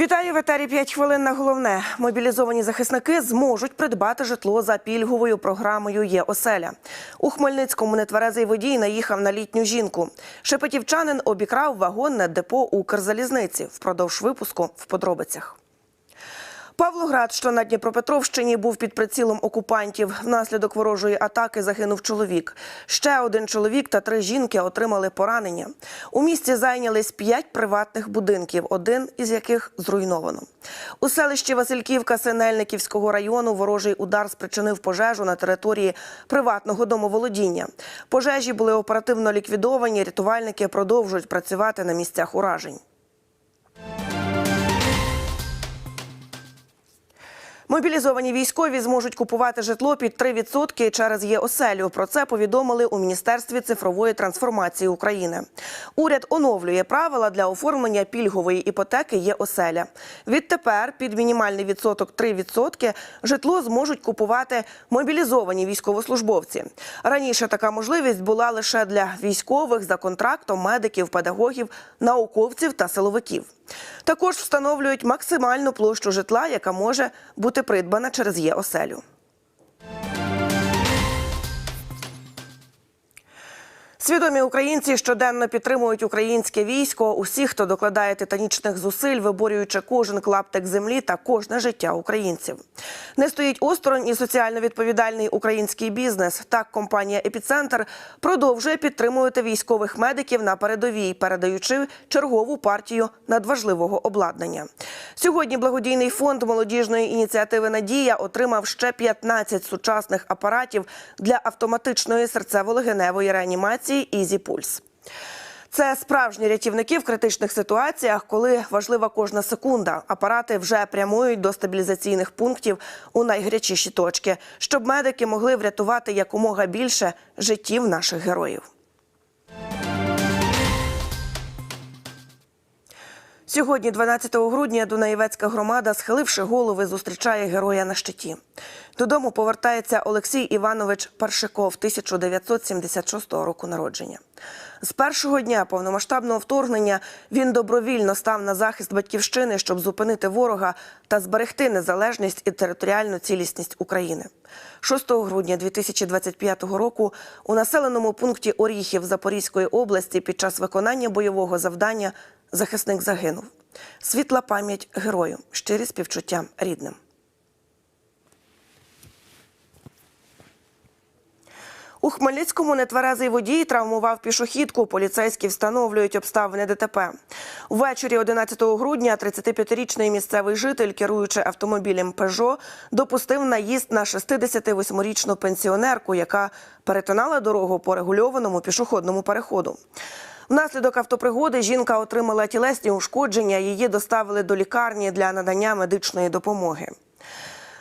Вітаю в етері 5 хвилин на головне. Мобілізовані захисники зможуть придбати житло за пільговою програмою Є оселя. У Хмельницькому нетверезий водій наїхав на літню жінку. Шепетівчанин обікрав вагонне депо Укрзалізниці. Впродовж випуску в подробицях. Павлоград, що на Дніпропетровщині, був під прицілом окупантів. Внаслідок ворожої атаки загинув чоловік. Ще один чоловік та три жінки отримали поранення. У місті зайнялись п'ять приватних будинків, один із яких зруйновано. У селищі Васильківка Синельниківського району ворожий удар спричинив пожежу на території приватного домоволодіння. Пожежі були оперативно ліквідовані. Рятувальники продовжують працювати на місцях уражень. Мобілізовані військові зможуть купувати житло під 3% через ЄОСЕЛю. Про це повідомили у Міністерстві цифрової трансформації України. Уряд оновлює правила для оформлення пільгової іпотеки ЄОСЕЛя. Відтепер під мінімальний відсоток 3% житло зможуть купувати мобілізовані військовослужбовці. Раніше така можливість була лише для військових за контрактом, медиків, педагогів, науковців та силовиків. Також встановлюють максимальну площу житла, яка може бути придбана через ЄОСЕЛю. Свідомі українці щоденно підтримують українське військо. Усі, хто докладає титанічних зусиль, виборюючи кожен клаптик землі та кожне життя українців. Не стоїть осторонь і соціально відповідальний український бізнес. Так, компанія Епіцентр продовжує підтримувати військових медиків на передовій, передаючи чергову партію надважливого обладнання. Сьогодні благодійний фонд молодіжної ініціативи Надія отримав ще 15 сучасних апаратів для автоматичної серцево-легеневої реанімації «Ізі Пульс». Це справжні рятівники в критичних ситуаціях, коли важлива кожна секунда. Апарати вже прямують до стабілізаційних пунктів у найгарячіші точки, щоб медики могли врятувати якомога більше життів наших героїв. Сьогодні, 12 грудня, Дунаєвецька громада, схиливши голови, зустрічає героя на щиті. Додому повертається Олексій Іванович Паршиков, 1976 року народження. З першого дня повномасштабного вторгнення він добровільно став на захист батьківщини, щоб зупинити ворога та зберегти незалежність і територіальну цілісність України. 6 грудня 2025 року у населеному пункті Оріхів Запорізької області під час виконання бойового завдання захисник загинув. Світла пам'ять герою, щирі співчуття рідним. У Хмельницькому нетверезий водій травмував пішохідку. Поліцейські встановлюють обставини ДТП. Ввечері 11 грудня 35-річний місцевий житель, керуючи автомобілем «Пежо», допустив наїзд на 68-річну пенсіонерку, яка перетинала дорогу по регульованому пішохідному переходу. Внаслідок автопригоди жінка отримала тілесні ушкодження. Її доставили до лікарні для надання медичної допомоги.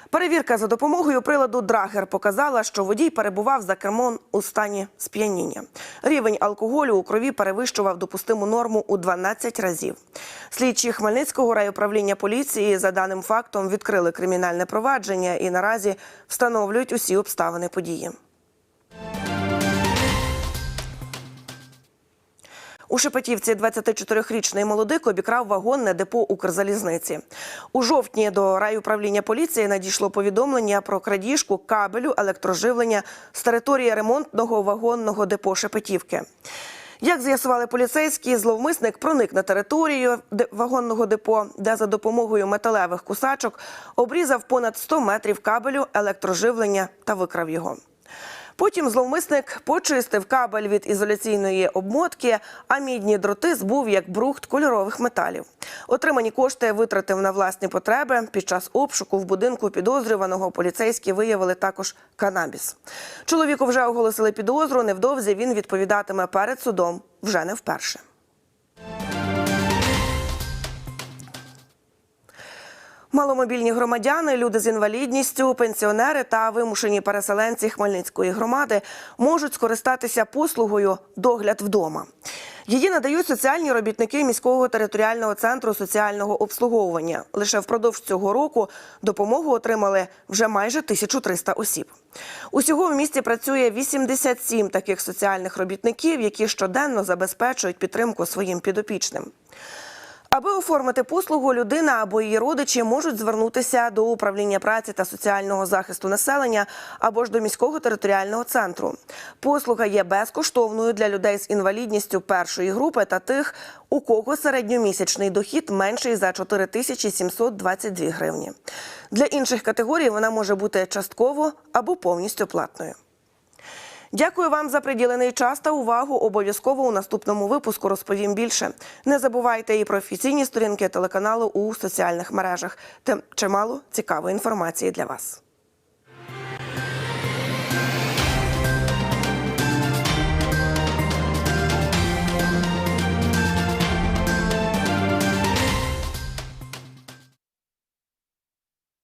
Перевірка за допомогою приладу Драгер показала, що водій перебував за кермом у стані сп'яніння. Рівень алкоголю у крові перевищував допустиму норму у 12 разів. Слідчі Хмельницького райуправління поліції за даним фактом відкрили кримінальне провадження і наразі встановлюють усі обставини події. У Шепетівці 24-річний молодик обікрав вагонне депо Укрзалізниці. У жовтні до райуправління поліції надійшло повідомлення про крадіжку кабелю електроживлення з території ремонтного вагонного депо Шепетівки. Як з'ясували поліцейські, зловмисник проник на територію вагонного депо, де за допомогою металевих кусачок обрізав понад 100 метрів кабелю електроживлення та викрав його. Потім зловмисник почистив кабель від ізоляційної обмотки, а мідні дроти збув як брухт кольорових металів. Отримані кошти витратив на власні потреби. Під час обшуку в будинку підозрюваного поліцейські виявили також канабіс. Чоловіку вже оголосили підозру. Невдовзі він відповідатиме перед судом вже не вперше. Маломобільні громадяни, люди з інвалідністю, пенсіонери та вимушені переселенці Хмельницької громади можуть скористатися послугою догляд вдома. Її надають соціальні робітники міського територіального центру соціального обслуговування. Лише впродовж цього року допомогу отримали вже майже 1300 осіб. Усього в місті працює 87 таких соціальних робітників, які щоденно забезпечують підтримку своїм підопічним. Аби оформити послугу, людина або її родичі можуть звернутися до управління праці та соціального захисту населення або ж до міського територіального центру. Послуга є безкоштовною для людей з інвалідністю першої групи та тих, у кого середньомісячний дохід менший за 4722 гривні. Для інших категорій вона може бути частково або повністю платною. Дякую вам за приділений час та увагу. Обов'язково у наступному випуску розповім більше. Не забувайте і про офіційні сторінки телеканалу у соціальних мережах. Тим чимало цікавої інформації для вас.